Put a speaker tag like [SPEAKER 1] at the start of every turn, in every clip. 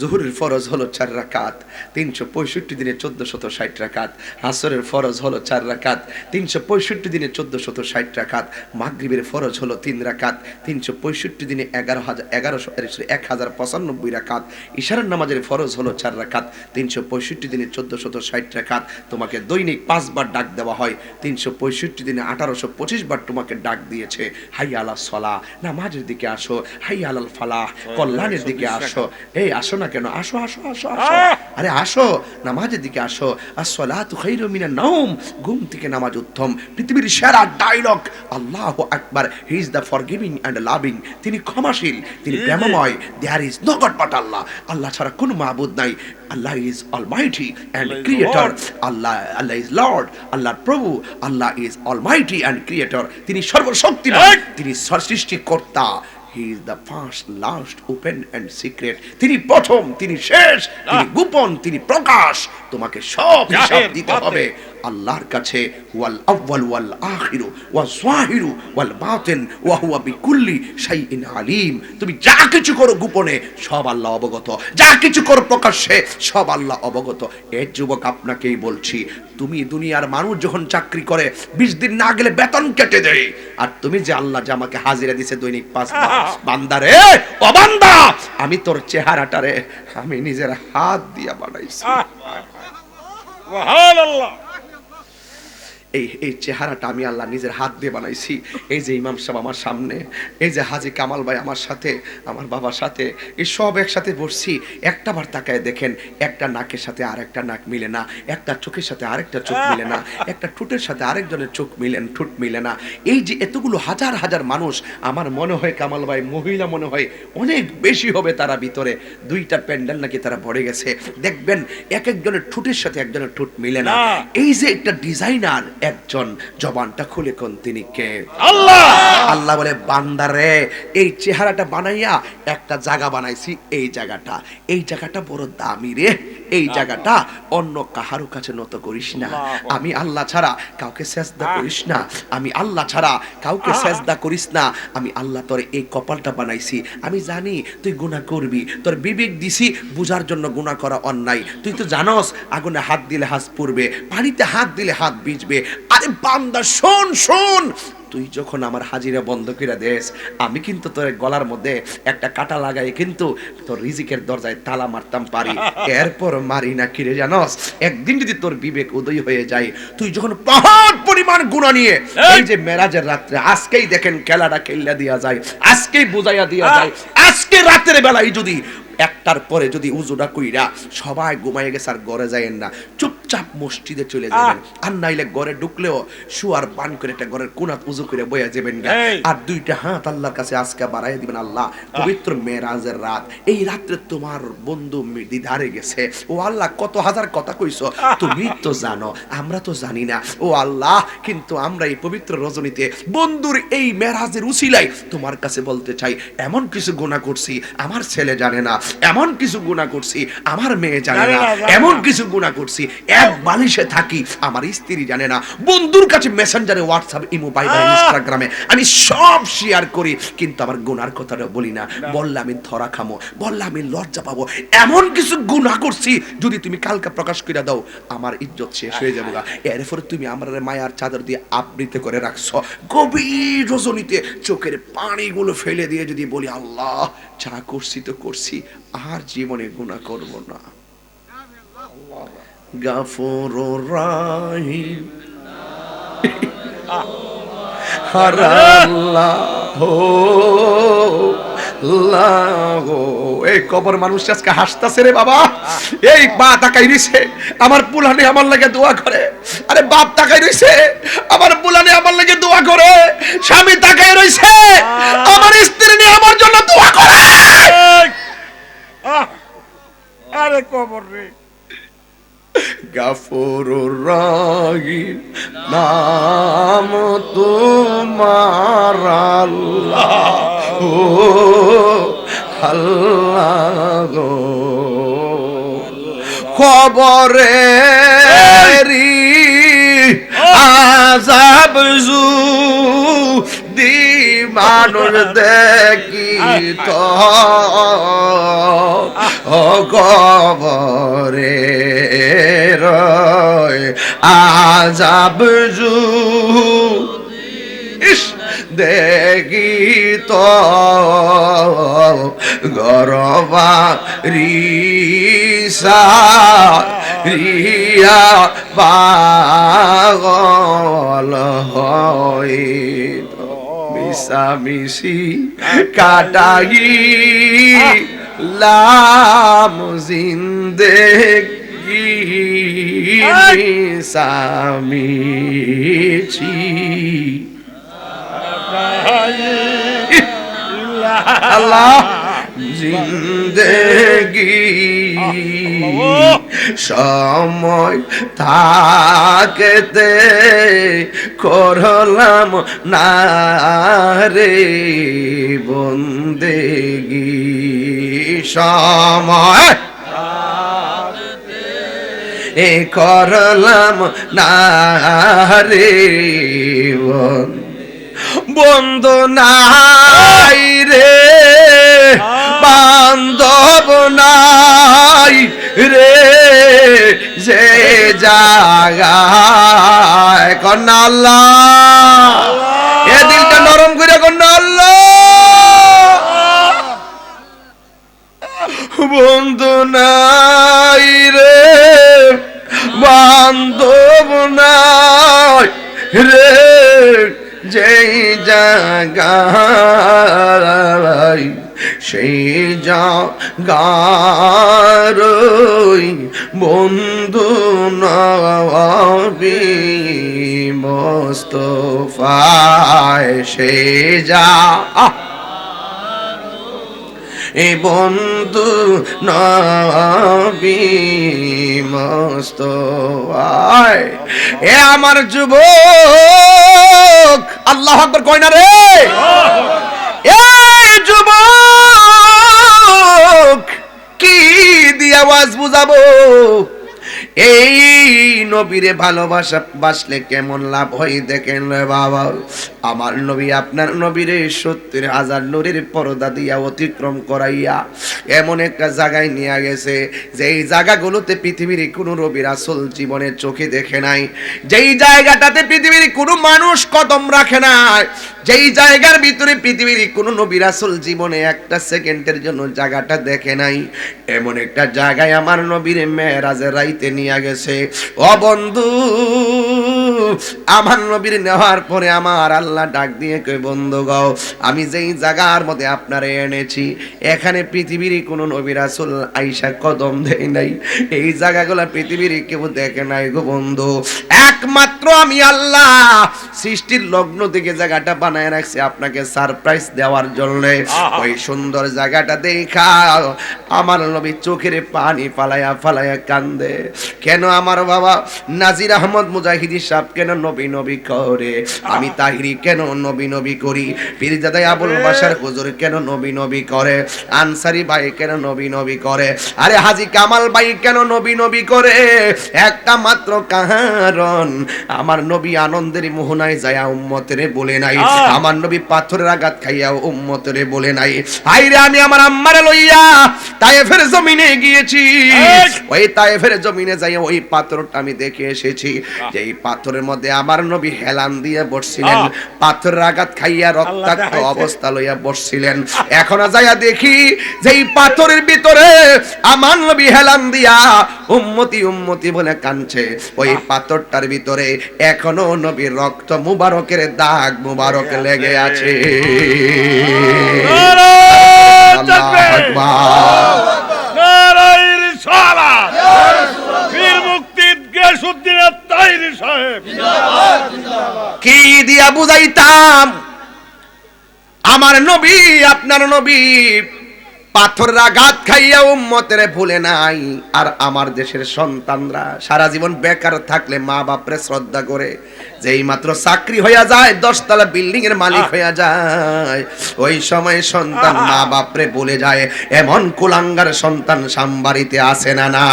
[SPEAKER 1] জহুরের ফরজ হলো চার রাকাত তিনশো পঁয়ষট্টি দিনে চোদ্দ শত ষাট রাকাত আসরের ফরজ হলো চার রাকাত তিনশো পঁয়ষট্টি দিনে চোদ্দ শত ষাট রাকাত মাগরিবের ফরজ হলো তিন রাকাত তিনশো পঁয়ষট্টি দিনে এগারো হাজার এগারোশো এক হাজার পঁচানব্বই রাকাত ইশারার নামাজের ফরজ হলো চার রাকাত তিনশো পঁয়ষট্টি দিনে চোদ্দ শত ষাট রাকাত তোমাকে দৈনিক পাঁচবার ডাক দেওয়া হয় তিনশো পঁয়ষট্টি দিনে আঠারোশো পঁচিশ বার তোমাকে ডাক দিয়েছে হাই আলা সলা নামাজের দিকে আসো হাই আলাল ফালাহ কল্যাণের দিকে আসো এই আসো। না কেন? আসো আসো আসো আসো। আরে আসো নামাজের দিকে আসো। আসসালাতু খাইরু মিনান নাওম। ঘুম থেকে নামাজ উত্তম। পৃথিবীর সেরা ডায়লগ আল্লাহু আকবার। He is the forgiving and loving তিনি ক্ষমাশীল। তিনি প্রেমময়। There is no God but Allah আল্লাহ ছাড়া কোনো মাবুদ নাই। Allah is almighty and
[SPEAKER 2] Allah is creator.
[SPEAKER 1] Allah Allah is lord আল্লাহর প্রভু। Allah is almighty and creator তিনি সর্বশক্তিমান।
[SPEAKER 2] Right.
[SPEAKER 1] তিনি সৃষ্টিকর্তা। He is the first last open and secret তিনি প্রথম তিনি শেষ তিনি গোপন তিনি প্রকাশ। তোমাকে সব হিসাব দিতে হবে। আল্লাহর কাছে, ওয়াল আউয়াল ওয়াল আখিরু ওয়া যাহিরু ওয়াল বাতিন ওয়া হুয়া বিকুল্লি শাইইন আলিম। তুমি যা কিছু করো গোপনে, সব আল্লাহ অবগত। যা কিছু করো প্রকাশ্যে, সব আল্লাহ অবগত। এর যুবক আপনাকেই বলছি, তুমি দুনিয়ার মানুষ যখন চাকরি করে, বিশ দিন না গেলে বেতন কেটে দেয়। আর তুমি যে আল্লাহ যে আমাকে হাজিরা দিছে দৈনিক পাঁচ বান্দারে ও বান্দা, আমি তোর চেহারাটারে আমি নিজের হাত দিয়া বানাইছি।
[SPEAKER 2] ওয়াহাল আল্লাহ
[SPEAKER 1] এই এই চেহারাটা আমি আল্লাহ নিজের হাত দিয়ে বানাইছি। এই যে ইমাম সাহেব আমার সামনে এই যে হাজি কামাল ভাই আমার সাথে আমার বাবার সাথে এই সব একসাথে বসছি। একটা বার তাকায় দেখেন একটা নাকের সাথে আরেকটা নাক মিলে না একটা চোখের সাথে আরেকটা চোখ মিলে না একটা ঠোঁটের সাথে আরেকজনের চোখ মিলেন ঠোঁট মিলে না। এই যে এতগুলো হাজার হাজার মানুষ আমার মনে হয় কামাল ভাই মহিলা মনে হয় অনেক বেশি হবে তারা ভিতরে। দুইটা প্যান্ডেল নাকি তারা ভরে গেছে। দেখবেন এক একজনের ঠোঁটের সাথে একজনের ঠোঁট মিলে না। এই যে একটা ডিজাইনার একজন জবানটা খুলে কোন তিনি কে?
[SPEAKER 2] আল্লাহ!
[SPEAKER 1] আল্লাহ বলে বান্দারে এই চেহারাটা বানাইয়া একটা জায়গা বানাইছি এই জায়গাটা। এই জায়গাটা বড় দামি রে। এই জায়গাটা অন্য কাহারও কাছে নত করিস না। আমি আল্লাহ ছাড়া কাউকে সেজদা করিস না। আমি আল্লাহ ছাড়া কাউকে সেজদা করিস না। আমি আল্লাহ তোর এই কপালটা বানাইছি। আমি জানি তুই গুনাহ করবি। তোর বিবেক দিছি বুঝার জন্য গুনাহ করা অন্যায়। তুই তো জানস আগুনে হাত দিলে হাত পুড়বে পানিতে হাত দিলে হাত ভিজবে। আরে বান্দা শোন শোন! তুই যখন আমার হাজিরা বন্ধ করে দেস আমি কিন্তু তোর গলার মধ্যে একটা কাটা লাগাই কিন্তু তোর রিজিকের দরজায় তালা মারতাম পারি। এরপর মারি না কিরে জানস? একদিন যদি তোর বিবেক উদয় হয়ে যায় তুই যখন পাহাড় পরিমাণ গুণা নিয়ে এই! যে মেরাজের রাত্রে আজকেই দেখেন খেলাটা খেললা দিয়া যায় আজকেই বুঝাইয়া দিয়া যায় আজকে রাতের বেলায় যদি একটার পরে যদি উজুটা কইরা সবাই ঘুমাই গেছে আর ঘরে যায়েন না চুপচাপ মসজিদে চলে যাবেন। আর নাইলে ঘরে ঢুকলেও শুয়ার পান করে একটা ঘরের কোনাত উজু করে বইয়া যাবেন আর দুইটা হাত আল্লাহর কাছে আজকে বাড়াই দিবেন আল্লাহ পবিত্র মেরাজের রাত। এই রাত্রে তোমার বন্ধু দিদারে গেছে। ও আল্লাহ কত হাজার কথা কইছো। তুমি তো জানো আমরা তো জানি না। ও আল্লাহ কিন্তু আমরা এই পবিত্র রজনীতে বন্ধুর এই মেরাজের উসিলাই তোমার কাছে বলতে চাই এমন কিছু গুণা করছি আমার ছেলে জানে না। এমন কিছু গুণা করছি আমার মেয়ে জানে না, এমন কিছু গুণা করছি এক বালিশে থাকি আমার স্ত্রী জানে না। বন্ধুর কাছে মেসেঞ্জারে হোয়াটসঅ্যাপ ইমো বাইবার ইনস্টাগ্রামে আমি সব শেয়ার করি কিন্তু আমার গুনার কথাটা বলি না। বললে আমি ধরা খামো বললে আমি লজ্জা পাবো। এমন কিছু গুনাহ করছি যদি তুমি কালকে প্রকাশ করে দাও আমার ইজ্জত শেষ হয়ে যাবে। এরপরে তুমি আমার মায়ার চাদর দিয়ে আবৃত করে রাখছো। গভীর রজনীতে চোখের পানিগুলো ফেলে দিয়ে যদি বলি আল্লাহ যা করছি তো করছি আর জীবনে গুনাহ করব না। গাফর রাহিম লাহ এই কবর মানুষ আজকে হাসতাছে রে বাবা। এই মা তাকাই রইছে। আমার পুলানে আমার লাগে দোয়া করে। আরে বাপ তাকাই রইছে। আমার পুলানে আমার লাগে দোয়া করে। স্বামী তাকাই রইছে। আমার স্ত্রী নিয়ে আমার জন্য দোয়া করে।
[SPEAKER 2] আহ! আরে কবর রে।
[SPEAKER 1] গাফর রাহিম নাম তোমার আল্লাহ। ও আল্লাহ খবরে আজাব জু দিব মানুষ দেখি তো গবরে রয়, আজাব জু। ইস দেখি তো গরবা রিসা, রিয়া পাগল হয়। মিশামিশি কাটাই, লাম জিন্দেগি মিশামিছি আল্লাহ জিন্দেগি সময় থাকতে করলাম না রে বন্দেগি সময় এ করলাম না রে বন্ধু নাই রে বান্ধব নাই রে যে জাগায় কন্যা জাগারই বন্ধু নবী মোস্তফায় সে যা। এ বন্ধু নবী মোস্তফায়। এ আমার যুবক। আল্লাহ আকবার কয় না রে? দিয়ে আওয়াজ বুঝাবো এই নবীরে ভালোবাসা বাসলে কেমন লাভ হয় দেখেন বাবা। আমার নবী আপনার নবীরে সত্তর হাজার নূরের পর্দা দিয়া অতিক্রম করাইয়া এমন একটা জায়গায় নিয়ে গেছে, যেই জায়গাগুলোতে পৃথিবীর কোনো রবির আসল জীবনে চোখে দেখে নাই, যেই জায়গাটাতে পৃথিবীর কোনো মানুষ কদম রাখে নাই, যেই জায়গার ভিতরে পৃথিবীর কোনো নবীর আসল জীবনে একটা সেকেন্ডের জন্য জায়গাটা দেখে নাই, এমন একটা জায়গায় আমার নবীর মেয়েরাজের রাইতে নিয়ে গেছে অবন্ধু বন্ধু আমার নবীর নেওয়ার পরে আমার আল্লাহ ডাক দিয়ে কই বন্ধু গাও আমি যেই জায়গার মধ্যে আপনারে এনেছি এখানে পৃথিবীর কোনো নবীর আসল আইসা কদম দেয় নাই। এই জায়গাগুলো পৃথিবীর কেউ দেখে নাই গো বন্ধু। একমাত্র আমি আল্লাহ সৃষ্টির লগ্ন থেকে জায়গাটা বানায় রাখছি আপনাকে সারপ্রাইজ দেওয়ার জন্য। ওই সুন্দর জায়গাটা দেখা আমার নবী চোখের পানি ফালায়া ফালায়া কান্দে। কেন আমার বাবা নাজির আহমদ মুজাহিদি সাহেব কেন নবী নবী করে? আমি তাহিরি কেন নবী নবী করি? পীরজাদাই আবুল বাসার হুজুর কেন নবী নবী করে? আনসারি ভাই কেন নবী নবী করে? আরে হাজি কামাল ভাই কেন নবী নবী করে? একটা মাত্র কারণ আমার নবী আনন্দের মোহনায় যায় উম্মতেরে বলে নাই। আমার নবী পাথরের আঘাত খাইয়া উম্মতেরে বলে নাই। হাইরে আমি আমার আম্মারে লইয়া তায়েফের জমিনে গিয়েছি। ওই তায়েফের জমিনে যাই ওই পাথরটা আমি দেখে এসেছি। যে এই পাথরের মধ্যে আমার নবী হেলান দিয়ে বসছিলেন! পাথরের আঘাত খাইয়া রক্তাক্ত অবস্থা লইয়া বসছিলেন। এখন যাইয়া দেখি যে পাথরের ভিতরে আমার নবী হেলান দিয়া উম্মতি উম্মতি বলে কানছে ওই পাথরটার ভিতরে এখনও নবীর রক্ত মুবারকের দাগ মুবারক লেগে আছে। আল্লাহু আকবার।
[SPEAKER 2] নারায়ণ সালাত বীর মুক্তি তাইরি সাহেব।
[SPEAKER 1] কি দিয়া বুঝাইতাম? আমার নবী আপনার নবী পাথর আঘাত খাইয়া উম্মতের ভুলে নাই। আর আমার দেশের সন্তানরা সারা জীবন বেকার থাকলে মা বাপরে শ্রদ্ধা করে যেই মাত্র চাকরি হইয়া যায় দশতলা বিল্ডিং এর মালিক হইয়া যায় ওই সময় সন্তান মা বাপরে বলে যায়। এমন কুলাঙ্গার সন্তান সাম্বাড়িতে আসে না না?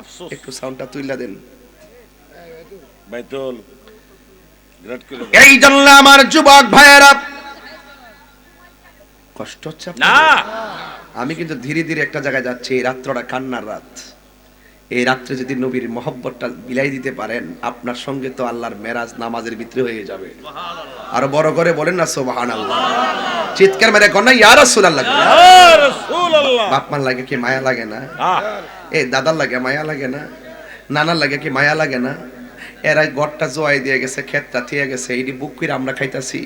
[SPEAKER 2] আফসোস।
[SPEAKER 1] একটু সাউন্ডটা তুইলা দেন।
[SPEAKER 2] বাইতুল বিরাট করে বল।
[SPEAKER 1] এই জন্য আমার যুবক ভাইয়েরা কষ্ট হচ্ছে
[SPEAKER 2] না।
[SPEAKER 1] আমি কিন্তু ধীরে ধীরে একটা জায়গায় যাচ্ছি এই রাত্রটা কান্নার রাত। এই রাত্রে যদি নবীর মহব্বতটা বিলাই দিতে পারেন আপনার সঙ্গে তো আল্লাহর মেরাজ নামাজের ভিতরে হয়ে যাবে। আরও বড় করে বলেন না সোবাহান আল্লাহ চিৎকার মেরে কন্যা ইয়া রাসূলুল্লাহ।
[SPEAKER 2] ইয়া রাসূলুল্লাহ।
[SPEAKER 1] বাপ মার লাগে কি মায়া লাগে না? এই দাদার লাগে মায়া লাগে না? নানার লাগে কি মায়া লাগে না? এরা গড়টা জোয়াই দিয়ে গেছে ক্ষেতটা থিয়ে গেছে এইটি বুক করে আমরা খাইতাছি।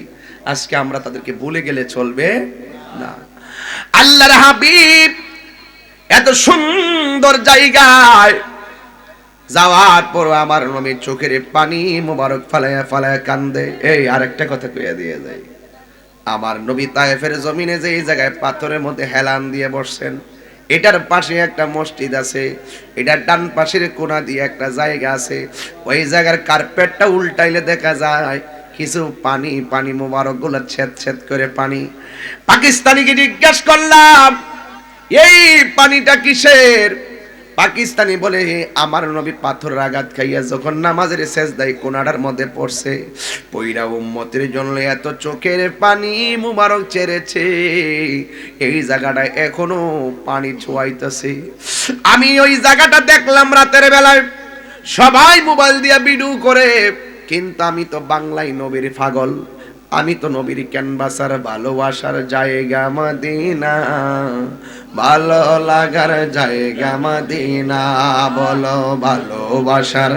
[SPEAKER 1] আজকে আমরা তাদেরকে ভুলে গেলে চলবে না। আল্লাহর হাবিব এত সুন্দর জায়গায়। যাওয়ার পর আমার নবীর চোখের পানি মোবারক ফালায়া ফালায়া কান্দে। এই আরেকটা কথা কইয়া দিয়ে যায় আমার নবী তায়েফের জমিনে যে এই জায়গায় পাথরের মধ্যে হেলান দিয়ে বসছেন, এটার পাশে একটা মসজিদ আছে, এটার ডান পাশের কোনা দিয়ে একটা জায়গা আছে, ওই জায়গার কার্পেটটা উল্টাইলে দেখা যায়, কিছু পানি পানি মোবারকগুলো ছেদ ছেদ করে পানি। পাকিস্তানিকে জিজ্ঞেস করলাম এই পানিটা কিসের? পাকিস্তানি বলে আমার নবী পাথর আঘাত খাইয়া যখন নামাজের শেষ দেয় কোনাডার মধ্যে পড়ছে, পইরা উম্মতের জন্য এত চোখের পানি মুবারক চেরেছে এই জায়গাটা এখনও পানি ছোয়াইতেছে। আমি ওই জায়গাটা দেখলাম রাতের বেলায়। সবাই মোবাইল দিয়া ভিডিও করে, কিন্তু আমি তো বাংলায় নবীর পাগল। আমি তো নবীর ক্যানভাসার ভালোবাসার জায়গা মাদিনা। ভালো লাগার জায়গা মাদিনা বলো ভালোবাসার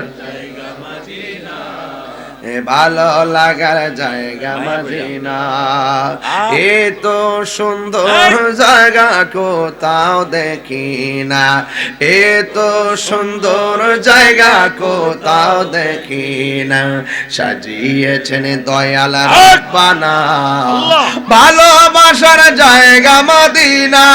[SPEAKER 1] এ ভালো লাগার জায়গা মদিনা। এ তো সুন্দর জায়গা কোথাও দেখি না। এ তো সুন্দর জায়গা কোথাও দেখি না। সাজিয়েছেন দয়াল
[SPEAKER 2] আল্লাহ!
[SPEAKER 1] বানা ভালোবাসার জায়গা মদিনা।